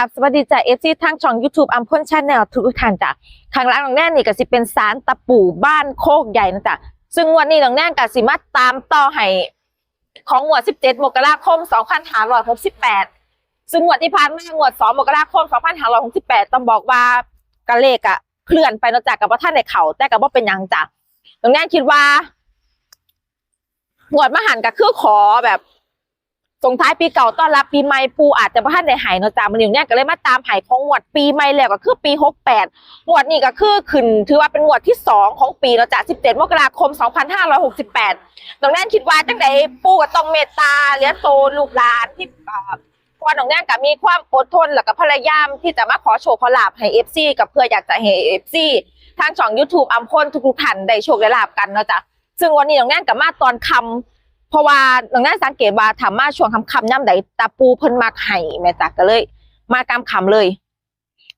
าบสวัสดีจ้ะเอฟซีทางช่อง YouTube อัมพลชาแนลทุกท่านจ้ะข้างล่างน้องแน่นนี่ก็สิเป็นสารตะปูบ้านโคกใหญ่นะจ๊ะซึ่งวันนี้น้องแน่นก็สิมาตามต่อให้ของงวด 17 มกราคม 2568 ซึ่งงวดที่ผ่านมางวด 2 มกราคม 2568 ต้องบอกว่ากะเลขอะเคลื่อนไปนาะจ๊ะกับว่าท่านในเขาแต่กับว่าเป็นยังจ้ะน้องแน่นคิดว่างวดมหันต์ก็คือขอแบบ ส่งท้ายปีเก่าต้อนรับปีใหม่ปูอาจจะพลาดในหายเนาะจ้ามันอยู่เนี่ยก็เลยมาตามหายของงวดปีใหม่แล้วก็คือปีหกแปดงวดนี้ก็คือขึ้นถือว่าเป็นงวดที่สองของปีเนาะจ้าสิบเจ็ดมกราคมสองพันห้าร้อยหกสิบแปดน้องแน่นคิดว่าจังใดปูก็ต้องเมตตาเลี้ยงโตลูกหลานที่อ่าเพราะว่าน้องแน่นก็มีความอดทนแล้วก็พยายามที่จะมาขอโชว์ขอลาบให้เอฟซีกับเพื่ออยากจะให้เอฟซีทางช่อง YouTube อัมพลทุกๆท่านได้โชคได้ลาบกันเนาะจ้ะซึ่งวันนี้น้องแน่นกับมาตอนคำเพ ราะว่าน้องน่าสังเกตว่าถามมาช่วงคำคำๆย่ำใดตาปูเพิ่นมักไห้แม่จ้ะก็เลย มากำคำเลย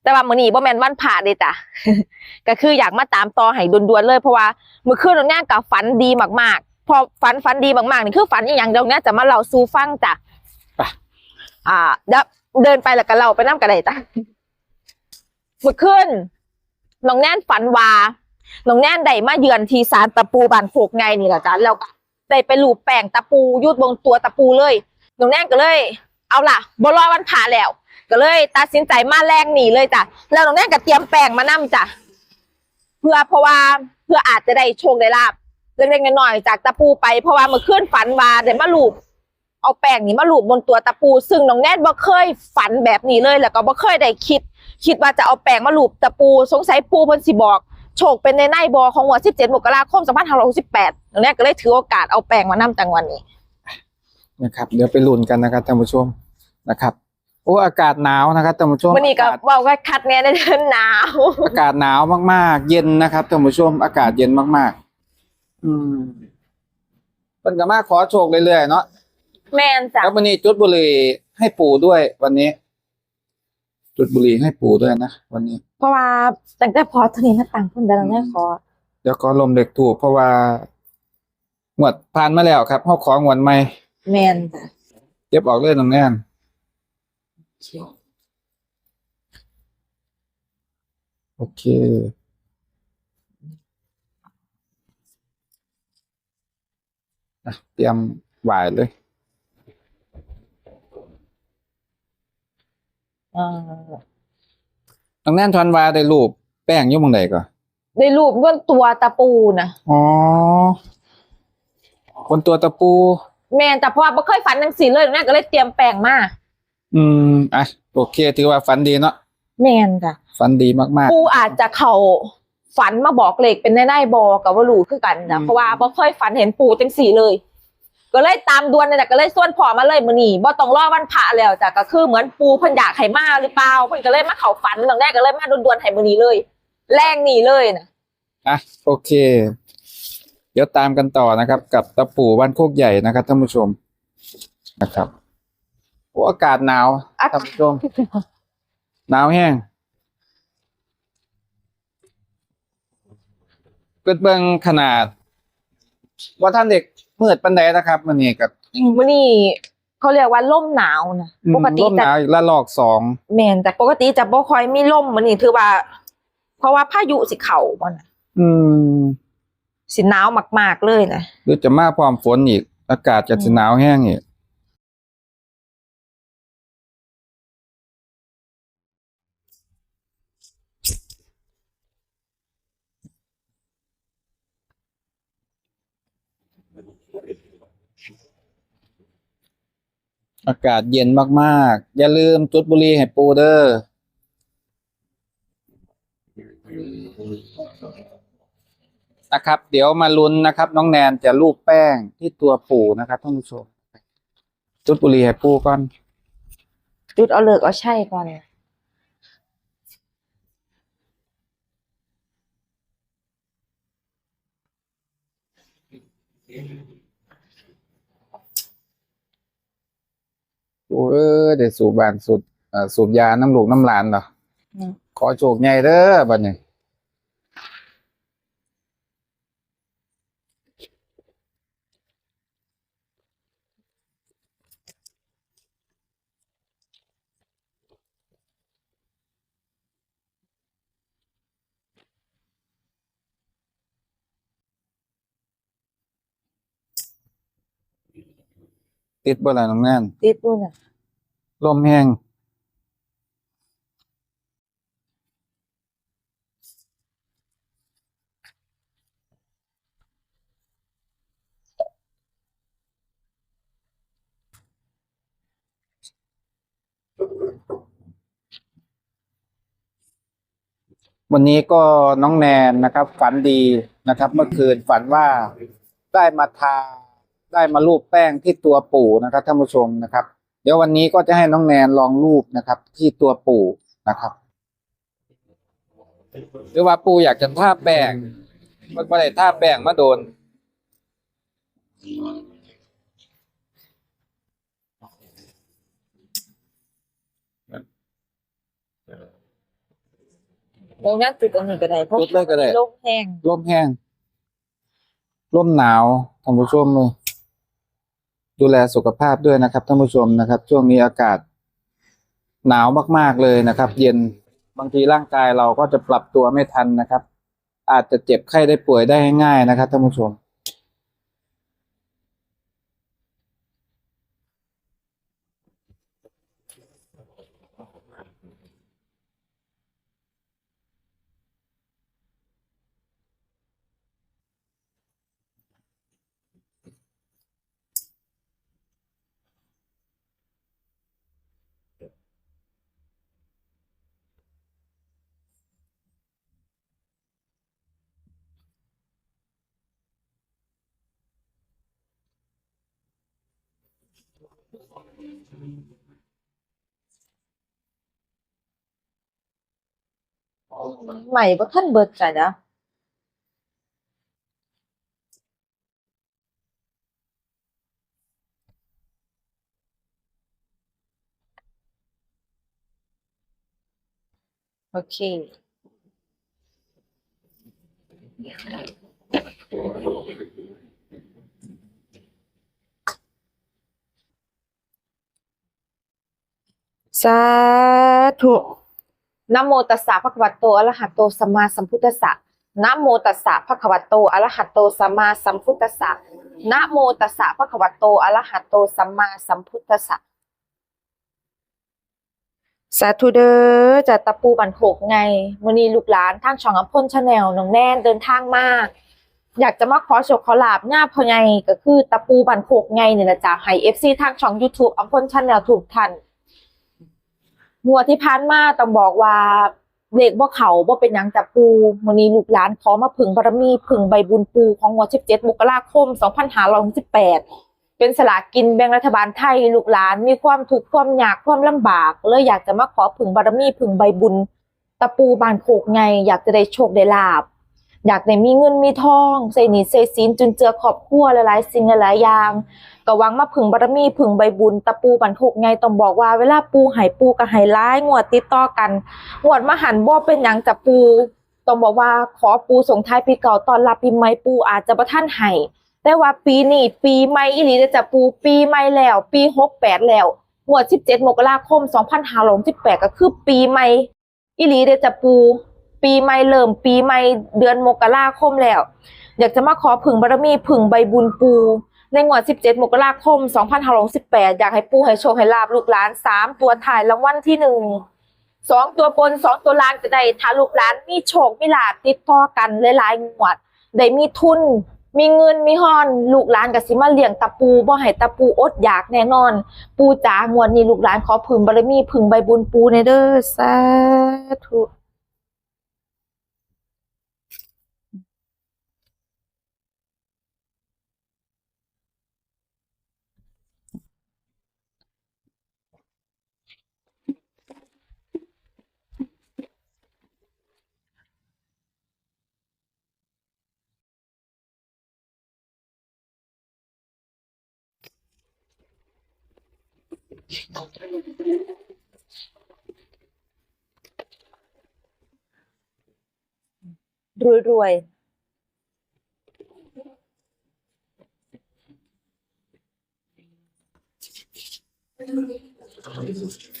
แต่ว่ามื้อนี้บ่แม่นวันผ่าเด้จ้ะก็คืออยากมาตามต่อให้ด่วนๆเลยเพราะว่ามื้อคืนน้องน่ากับฝันดีมากๆ พอฝันฝันดีมากๆนี่คือฝันอีหยังเดี๋ยวน้องน่าจะมาเล่าสู่ฟังจ้ะไปอ่าเดี๋ยวเดินไปแล้วก็เล่าไปนำกันได้จ้ะมื้อคืนน้องแน่นฝันว่าน้องแน่นได้มาเยือนที่ศาลตะปูบ้านโคกไงนี่แหละจ้ะแล้วก็ ได้ไปหลูบแป้งตะปูยุดบนตัวตะปูเลยน้องแน่นก็เลย เอาล่ะบรอวันผ่าแล้ว ก็เลยตัดสินใจมาแรงหนีเลยจ้ะแล้วน้องแน่นก็เตรียมแป้งมานํจ้ะเพื่อเพราะว่าเพื่ออาจจะได้โชคได้ลาบเล็กๆน้อยๆจากตะปูไปเพราะว่าเมื่อคืนฝันว่าได้มาหลูบเอาแป้งนี้มาหลูบบนตัวตะปู ซึ่งน้องแน่นบ่เคยฝันแบบนี้เลย แล้วก็บ่เคยได้คิด คิดว่าจะเอาแป้งมาหลูบตะปู สงสัยปูเพิ่นสิบอก โชคเป็นในในบอของวัน17มกราคม2568 ดังนั้นก็เลยถือโอกาสเอาแป้งมานำจังวันนี้นะครับ เดี๋ยวไปลุ้นกันนะครับท่านผู้ชมนะครับโอ้อากาศหนาวนะครับท่านผู้ชมวันนี้ก็อากาศเว้าว่าคัดแน่ในเดือนหนาว อากาศหนาวมากๆ เย็นนะครับท่านผู้ชม อากาศเย็นมากๆ อืมเป็นก็มาขอโชคเรื่อยๆเนาะแม่นจ้ะแล้ววันนี้จุดบุหรี่ให้ปู่ด้วยวันนี้ จุดบุหรี่ให้ปู่ด้วยนะวันนี้ เพราะว่าตั้งแต่พอเท่านี้มาตังค์เพิ่นได้แล้วแม่ขอเดี๋ยวก็ลมเด็กถูกเพราะว่า หวดผ่านมาแล้วครับเขาของวดใหม่แม่นจ้ะเก็บออกเลยน้องแน่นโอเค อะ เตรียมหวายเลย เอ่อน้องแน่นทอนวาได้รูป แป้งอยุ่หมองใดก่อนได้รูปเงินตัวตะปูนะอ๋อ คนตัวตะปู แม่นแต่เพราะว่าบ่เคยฝันจังซี่เลยดังนั้นก็เลยเตรียมแป้งมาอืมอะโอเคถือว่าฝันดีเนาะแม่นจ้ะฝันดีมากปูอาจจะเข้าฝันมาบอกเลขเป็นในๆบอก็บ่รู้คือกันจ้ะเพราะว่าบ่เคยฝันเห็นปูจังซี่เลย ก็เลยตามดวนนี่นแหละก็เลยส่วนพอมาเลยมื้อนี้บ่ต้องรอวันพระแล้วจ้ะก็คือเหมือนปูเพิ่นอยากให้มาหรือเปล่าเพิ่นก็เลยมาเข้าฝันหลังแรกก็เลยมาด่วนๆให้มื้อนี้เลย แรงนี่เลยนะๆอะโอเค เดี๋ยวตามกันต่อนะครับ กับตะปูบ้านโคกใหญ่นะครับท่านผู้ชมนะครับโอ้อากาศหนาวอะท่านผู้ชมหนาวแห้งเกิดเบิ่งขนาด ว่าท่านเด็กมืดปันใดนะครับมันนี่กับมื้อนี้เขาเรียกว่าลมหนาวนะปกติร่มหจะนาวอีกละลอกสองแม่นแต่ปกติจะบ่ค่อยมีลมมื้อนี้ถือว่า เพราะว่าพายุสิเข้าบ่น่ะอืม สิหนาวมาก ๆ เลยนะหรือจะมาพร้อมฝนอีก อากาศจะสิหนาวแห้งอีกอากาศเย็นมาก ๆ อย่าลืมจุดบุหรี่ให้ปูเด้อ นะครับ เดี๋ยวมาลุ้นนะครับ น้องแนนจะลูบแป้งที่ตัวปูนะครับท่านผู้ชม จุดบุหรี่ให้ปูก่อน จุดเอาเลิกเอาใช่ก่อนปูเออเดี๋ยวสูบบานสูบเอ่อสูบยาน้ำลูกน้ำหลานเหรออืมขอโชคใหญ่เด้อบัดนี้ ติดบ่ล่ะน้องแน่นติดดูน่ะลมแห้งวันนี้ก็น้องแนนนะครับ ฝันดีนะครับ เมื่อคืนฝันว่าได้มาทา ได้มารูปแป้งที่ตัวปู่นะครับท่านผู้ชมนะครับ เดี๋ยววันนี้ก็จะให้น้องแนนลองรูปนะครับ ที่ตัวปู่นะครับ หรือว่าปู่อยากจะท่าแป้งมันไม่ได้ท่าแป้งมาโดนตรงนั้นจุดตรงนี้ก็ได้เพราะจุดเลยก็ได้ ลมแห้งร่มแห้งร่มหนาวท่านผู้ชมเลย ดูแลสุขภาพด้วยนะครับท่านผู้ชมนะครับ ช่วงนี้อากาศหนาวมากๆเลยนะครับ เย็นบางทีร่างกายเราก็จะปรับตัวไม่ทันนะครับ อาจจะเจ็บไข้ได้ป่วยได้ง่ายๆนะครับท่านผู้ชม ใหม่บ่ท่านเบิดจ้ะนะโอเค สาธุนะโมตัสสะภะคะวะโตอะระหะโตสัมมาสัมพุทธัสสะนะโมตัสสะภะคะวะโตอะระหะโตสัมมาสัมพุทธัสสะนะโมตัสสะภะคะวะโตอะระหะโตสัมมาสัมพุทธัสสะสาธุเด้อจัดตะปูบันโขกไงมื้อนี้ลูกหลานทางช่องอัมพลชาแนลน้องแน่นเดินทางมาอยากจะมาขอโชคขอลาบหน้าพ่อไงก็คือตะปูบันโขกไงนี่แหละจ้ะให้ FC ทางช่อง YouTube อัมพลชาแนลถูกทัน งวดที่ผ่านมาต้องบอกว่าเลขบ่เขาบ่เป็นหยังจับปูมื้อนี้ลูกหลานขอมาพึ่งบารมีพึ่งใบบุญปูของงวด17มกราคม 2568 เป็นสลากกินแบ่งรัฐบาลไทยลูกหลานมีความทุกข์ความยากความลำบากเลยอยากจะมาขอพึ่งบารมีพึ่งใบบุญตะปูบานโขกไงอยากจะได้โชคได้ลาบ อยากได้มีเงินมีทองใส่หนี้ใส่สินจุนเจือครอบครัวหลายๆสิ่งหลายๆอย่างก็หวังมาผึ่งบารมีผึ่งใบบุญตะปูบันทุกไงต้องบอกว่าเวลาปูหายปูกับหายร้ายงวดติดต่อกันงวดมาหันบ่เป็นหยังจะปูต้องบอกว่าขอปูส่งท้ายปีเก่าตอนรับปีใหม่ปูอาจจะบ่ท่านให้แต่ว่าปีนี้ปีใหม่อีหลีเด้อจะปูปีใหม่แล้ว ปี68แปดแล้วงวด17มกราคม2568ก็คือปีใหม่อีหลีเดจะปู ปีใหม่เริ่มปีใหม่เดือนมกราคมแล้ว อยากจะมาขอผึ่งบารมีผึ่งใบบุญปู ในงวด 17 มกราคม 2568 อยากให้ปูให้โชคให้ลาบลูกหลาน 3 ตัวถ่ายรางวัลที่1 2ตัวบน2ตัวล่างจะได้ถ้าลูกหลานมีโชคมีลาบติดต่อกันหลายๆงวด ได้มีทุน มีเงินมีห้อน ลูกหลานก็สิมาเลี้ยงตะปูบ่ให้ตะปูอดอยากแน่นอน ปูจ๋างวดนี้ลูกหลานขอผึ่งบารมีผึ่งใบบุญปูในเด้อสาธุ รวยรวยรวย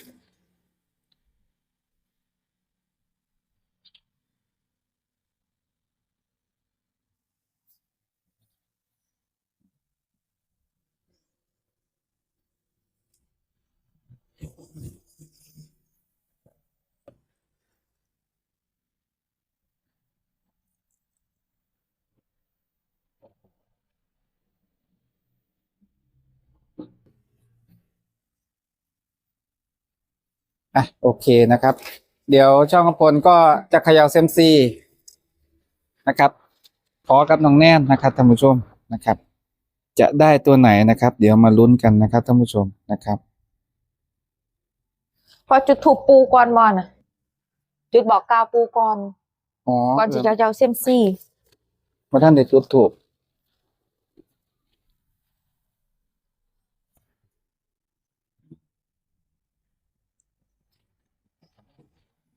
อะโอเคนะครับ เดี๋ยวช่องกำพลก็จะเขย่าเซยมซีนะครับขอกับน้องแน่นนะครับท่านผู้ชมนะครับ จะได้ตัวไหนนะครับ เดี๋ยวมาลุ้นกันนะครับท่านผู้ชมนะครับ พอจุดถูกปูก่อนบอลนะจุดบอกกล่าวปูก่อนอ๋อก่อนจะเจ้าเซยมซี่มาท่านได้จุดถูก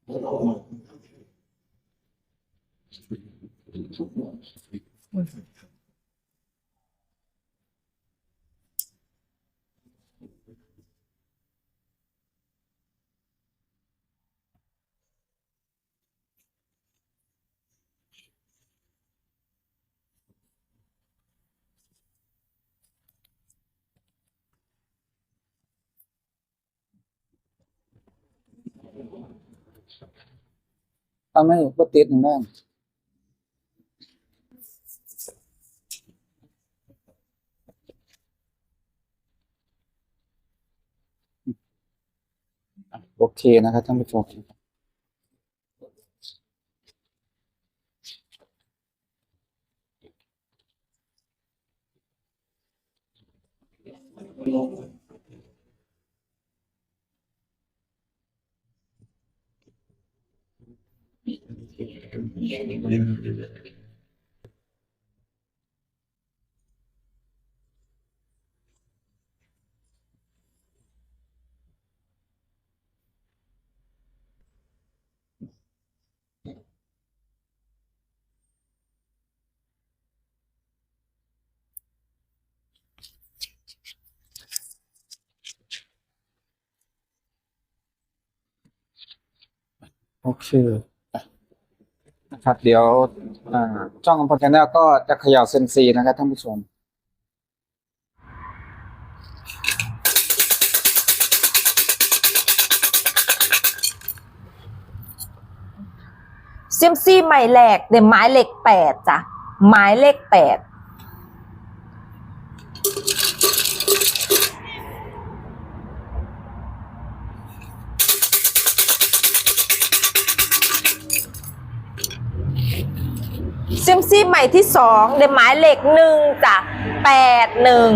Thank you. ทำให้ก็ติดหนึ่งแน่โอเคนะครับท่านผู้ชมโอเคอะ นะ ครับ เดี๋ยวช่องของพอดแคสต์ก็จะขย่าเซนซีนะครับท่านผู้ชมเซยมซีใหม่แหลกเดี๋ยวไม้เหล็กแปดจ้ะไม้เลขแปด ที่สองเดี๋ยวไม้เหล็กหนึ่งจ้ะแปดหนึ่ง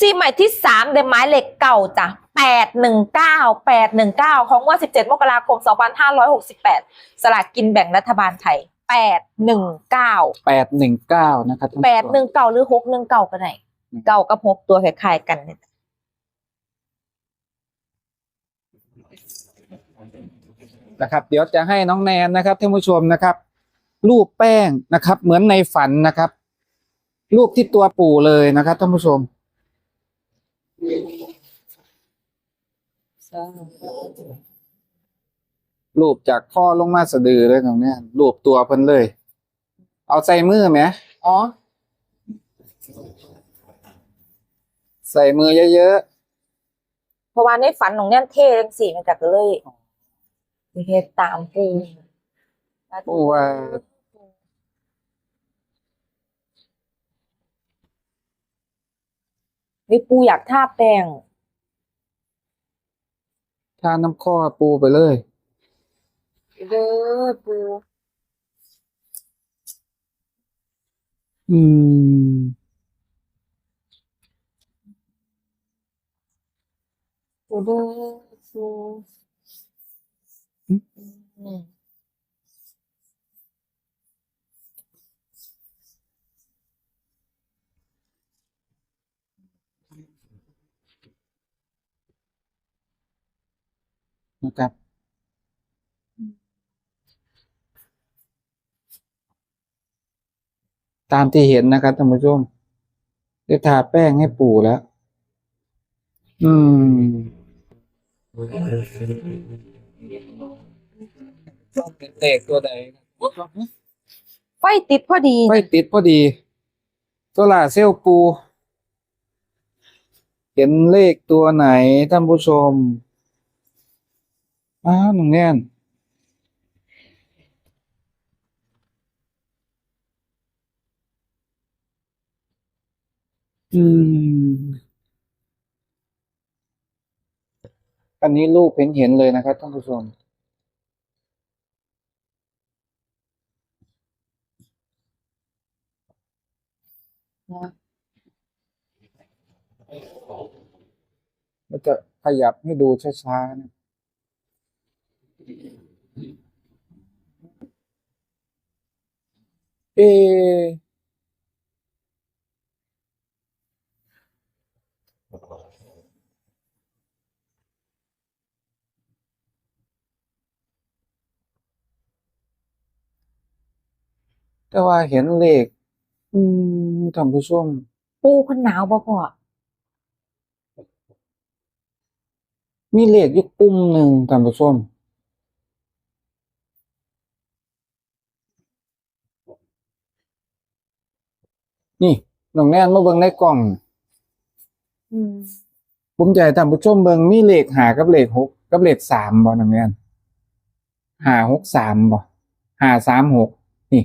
ซี่ใหม่ที่สามเดนไม้เหล็กเก่าจ้ะแปดหนึ่งเก้าแปดหนึ่งเก้าของงวันสิบเจ็ดมกราคมสองพันห้าร้อยหกสิบแปดสลากกินแบ่งรัฐบาลไทยแปดหนึ่งเก้าแปดหนึ่งเก้านะครับท่านผู้ชมแปดหนึ่งเก้าหรือหกหนึ่งเก้าก็ได้อืมเก้ากับหกตัวคล้ายๆกันเนี่ยนะครับเดี๋ยวจะให้น้องแนนนะครับท่านผู้ชมนะครับ รูปแป้งนะครับ เหมือนในฝันนะครับ รูปที่ตัวปู่เลยนะครับท่านผู้ชม รูปจากข้อลงมาสะดือเลยตรงเนี้ยรูปตัวเพิ่นเลย เอาใส่มือไหมอ๋อ ใส่มือเยอะเพราะว่าในฝันของเนี่ยเท่ทั้งสี่มันจากก็เลยเฮ็ดตามปูๆปู่ว่า นี่ปูอยากทาแป้งทาน้ำข้อปูไปเลย เด้อปู อืม ปูเด้อปูอืม นะครับตามที่เห็นนะครับท่านผู้ชมได้ทาแป้งให้ปู่แล้ว อืมต้องเป็นเตกตัวใดไฟติดพอดีไม่ติดพอดีโซลาร์เซลล์ปู เห็นเลขตัวไหนท่านผู้ชม อ้าวน้องแน่นอืม อันนี้รูปเห็นเห็นเลยนะครับท่านผู้ชม มันจะขยับให้ดูช้าๆนะ เอะแต่ว่าเห็นเลข อืมท่านผู้ชมปูเพันหนาวบ่พ่อมีเลขอยู่กลุ่มหนึ่งท่านผู้ชม นี่น้องแนนมาเบิ่งในกล่อง อืมผมจะให้ท่านผู้ชมเบิ่งมีเลขหากับเลขหกกับเลขสามบ่น้องแนนหาหกสามบ่หาสามหกนี่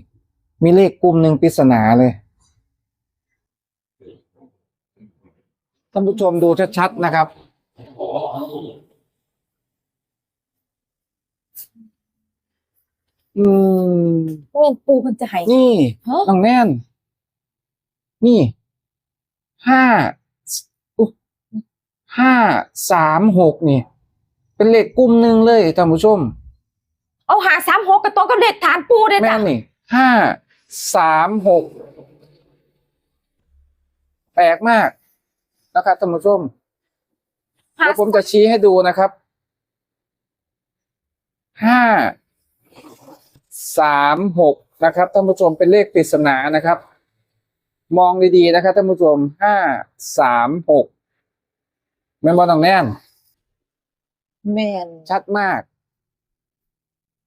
มีเลขกลุ่มหนึ่งปริศนาเลยท่านผู้ชมดูชัดๆนะครับ อืมเว้นปูเพิ่นจะให้นี่ฮะน้องแน่น นี่ห้าอุ๊ยห้าสามหกนี่ เป็นเลขกลุ่มหนึ่งเลยท่านผู้ชม เอาหาสามหกกับตรงกับเลขฐานปูเลยแม่จ้ะนนี่ห้าสามหกแปลกมากนะครับท่านผู้ชมหาแล้วผมจะชี้ให้ดูนะครับห้าสามหกนะครับท่านผู้ชมเป็นเลขปริศนานะครับ มองดีๆนะครับท่านผู้ชมห้าสามหกแม่นบอลตองแน่นแม่นชัดมาก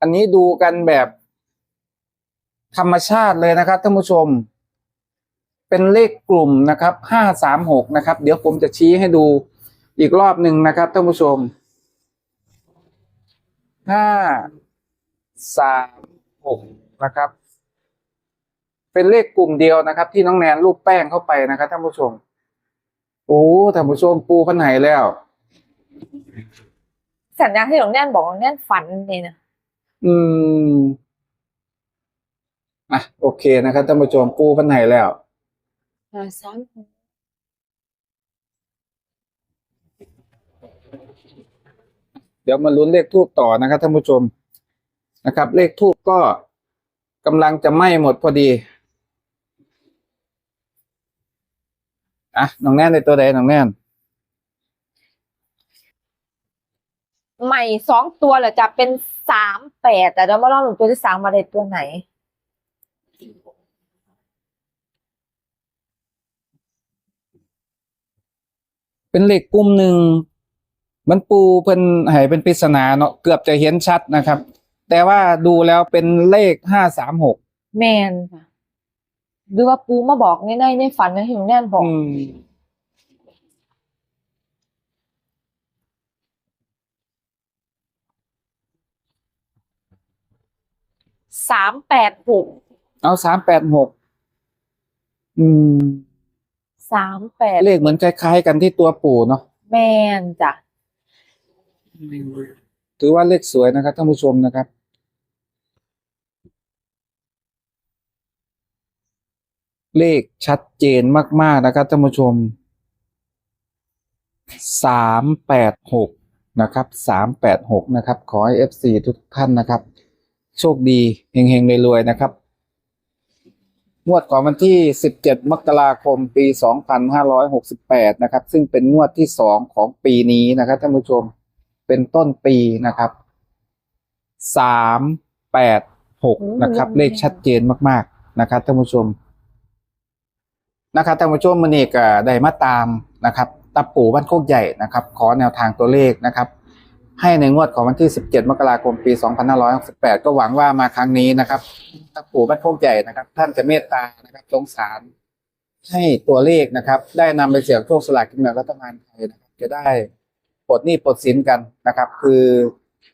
อันนี้ดูกันแบบธรรมชาติเลยนะครับท่านผู้ชม เป็นเลขกลุ่มนะครับห้าสามหกนะครับ เดี๋ยวผมจะชี้ให้ดูอีกรอบหนึ่งนะครับท่านผู้ชมห้าสามหกนะครับ เป็นเลขกลุ่มเดียวนะครับ ที่น้องแนนรูปแป้งเข้าไปนะครับท่านผู้ชมโอ้ท่านผู้ชมปูพันไหนแล้ว สัญญาที่หลวงแน่นบอกว่าแน่นฝันนี่นะอืมอะโอเคนะครับท่านผู้ชมปูพันไหนแล้วหาสามหกเดี๋ยวมาลุ้นเลขทูบต่อนะครับท่านผู้ชมนะครับ เลขทูบก็กำลังจะไหม้หมดพอดี อะน้องแน่นในตัวใดน้องแน่นใหม่สองตัวเหรอจะเป็นสามแปดแต่เดี๋ยวมาลองหนึ่งตัวที่สามมาได้ตัวไหน เป็นเลขกลุ่มหนึ่งมันปูเพิ่นให้เป็นปริศนาเนาะเกือบจะเห็นชัดนะครับ แต่ว่าดูแล้วเป็นเลขห้าสามหกแมนค่ะ หรือว่าปูมาบอกในในในฝันนะที่หลวงแน่นบอกสามแปดหกเอาสามแปดหกอืม สามแปดเลขเหมือนคล้ายๆ กันที่ตัวปู่เนาะแมนจ้ะ ถือว่าเลขสวยนะครับท่านผู้ชมนะครับ เลขชัดเจนมาก ๆ นะครับท่านผู้ชมสามแปดหกนะครับสามแปดหกนะครับ ขอให้เอฟซีทุกท่านนะครับ โชคดีเฮงๆรวยๆนะครับงวดของวันที่ 17 มกราคม ปี 2568 นะครับ ซึ่งเป็นงวดที่ 2 ของปีนี้นะครับท่านผู้ชม เป็นต้นปีนะครับ 386 นะครับ เลขชัดเจนมาก ๆ นะครับท่านผู้ชม นะครับท่านผู้ชมมันเอกได้มาตามนะครับตับปู่บ้านโคกใหญ่นะครับ ขอแนวทางตัวเลขนะครับ ให้ในงวดของวันที่ 17 มกราคมปี 2568 ก็หวังว่ามาครั้งนี้นะครับตับปู่บ้านโคกใหญ่นะครับ ท่านจะเมตตานะครับสงสาร ให้ตัวเลขนะครับ ได้นำไปเสี่ยงโชคสลากกินแบ่งรัฐบาลไทยนะครับ จะได้ปลดหนี้ปลดสินกันนะครับ คือ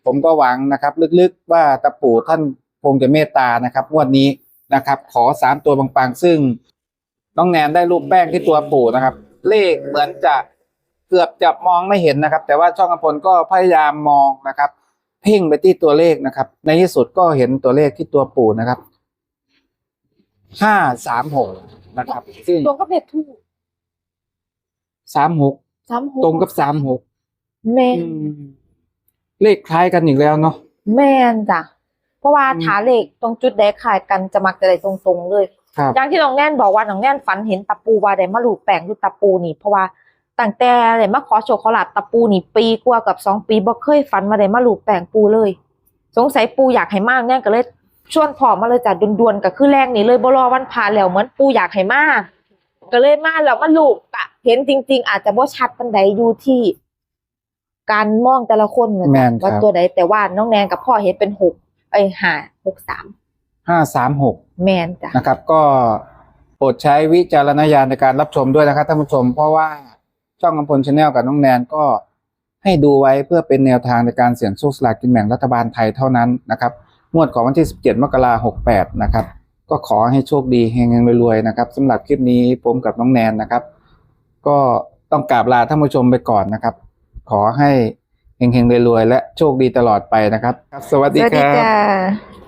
ผมก็หวังนะครับ ลึกๆว่าตะปู่ท่านคงจะเมตตานะครับงวดนี้นะครับ ขอสามตัวบางๆ ซึ่ง น้องแนนได้รูปแป้งที่ตัวปู่นะครับ เลขเหมือนจะเกือบจะมองไม่เห็นนะครับ แต่ว่าช่องกำพลก็พยายามมองนะครับ เพ่งไปที่ตัวเลขนะครับ ในที่สุดก็เห็นตัวเลขที่ตัวปู่นะครับห้าสามหกนะครับ ซึ่งตรงกับเลขทูบสามหกสามหกตรงกับสามหกแม่นเลขคล้ายกันอีกแล้วเนาะแม่นจ้ะเพราะว่าอืมฐานเลขตรงจุดใดขายกันจะมักจะได้ตรงๆเลยครับ อย่างที่น้องแน่นบอกว่าน้องแน่นฝันเห็นตะปูว่าได้มาลูบแปลงดูตะปูนี่เพราะว่าตั้งแต่ได้มาขอโชคขอลาบตะปูนี่ปีกว่ากับสองปีบ่เคยฝันมาได้มาลูบแปลงปูเลย สงสัยปูอยากให้มากแน่นก็เลยชวนพ่อมาเลยจ้ะดวนๆก็คือแรงนี่เลยบ่รอวันพาแล้วเหมือนปูอยากให้มากก็เลยมาแล้วมาลูบกะเห็นจริง ๆ อาจจะบ่ชัดปานใดอยู่ที่ การมองแต่ละคนนะแม่จ๊ะนครับว่าตัวใดแต่ว่าน้องแนนกับพ่อเห็นเป็นหกเอ้ยห้าหกสาม ห้าสามหกแมนจ้ะนะครับ ก็โปรดใช้วิจารณญาณในการรับชมด้วยนะครับท่านผู้ชม เพราะว่าช่องกำพลชาแนลกับน้องแนนก็ให้ดูไว้เพื่อเป็นแนวทางในการเสี่ยงโชคสลากกินแบ่งรัฐบาลไทยเท่านั้นนะครับงวดของวันที่ 17 มกราคม68นะครับ ก็ขอให้โชคดีเฮงๆรวยๆนะครับสำหรับคลิปนี้ผมกับน้องแนนนะครับ ก็ต้องกราบลาท่านผู้ชมไปก่อนนะครับ ขอให้เฮงๆรวยๆและโชคดีตลอดไปนะครับครับสวัสสดีวัสคดีรับจ้า